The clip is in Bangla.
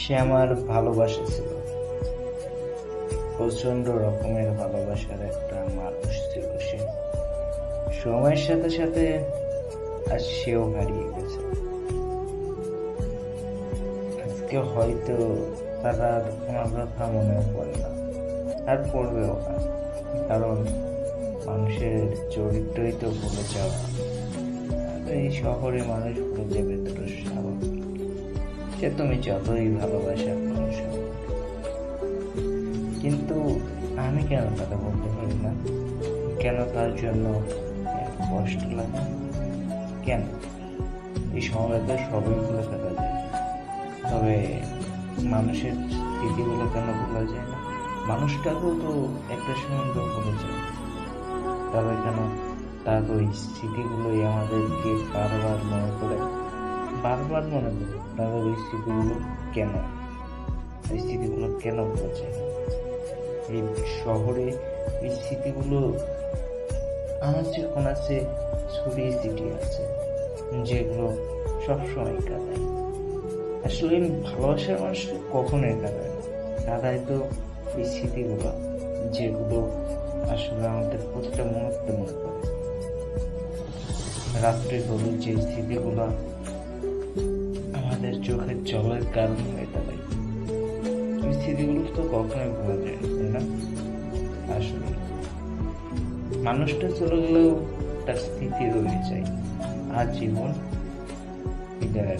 সে আমার ভালোবাসা ছিল। প্রচণ্ড রকমের ভালোবাসার একটা মানুষ ছিল সে। সময়ের সাথে সাথে আজ সেও হারিয়ে গেছে। আজকে হয়তো তার আর আমার কথা মনে পড়ে না। আর পড়বেও না, কারণ মানুষের চরিত্রই তো ভুলে যাওয়া। এই শহরে মানুষ ভুলে যাবে স্বাভাবিক। সে তুমি যতই ভালোবাসা কিন্তু আমি কেন তাকে বলতে পারি না? কেন তার জন্য কষ্ট লাগে? কেন? এই শহরে তো সবই ভুলে থাকা যায়। তবে মানুষের স্মৃতিগুলো কেন ভোলা যায় না? মানুষটাকেও তো একটা সময় ভুলে যায়। তবে কেন তার ওই স্মৃতিগুলোই আমাদেরকে বারবার মনে করে বারবার মনে করে তাদের ওই স্মৃতিগুলো কেন? ওই স্মৃতিগুলো কেন বোঝে এই শহরে এই স্মৃতিগুলো কোন আছে, ছড়িয়ে ছিটিয়ে আছে, যেগুলো সবসময় কাঁদায়। আসলে এই ভালোবাসার মানুষটা কখনোই কাঁদায় কাঁদায় তো এই স্মৃতিগুলো যেগুলো আসলে আমাদের প্রতিটা মুহূর্তে মনে করে রাত্রে হলুদ যে স্মৃতিগুলো চোখের জলের কারণ হয়ে দাঁড়ায় ওই স্মৃতিগুলো তো কখনোই ভোলা যায় না? আসলে। মানুষটা চলে গেলেও তার স্মৃতি রয়ে যায়। আজীবন জীবন বিদায়ের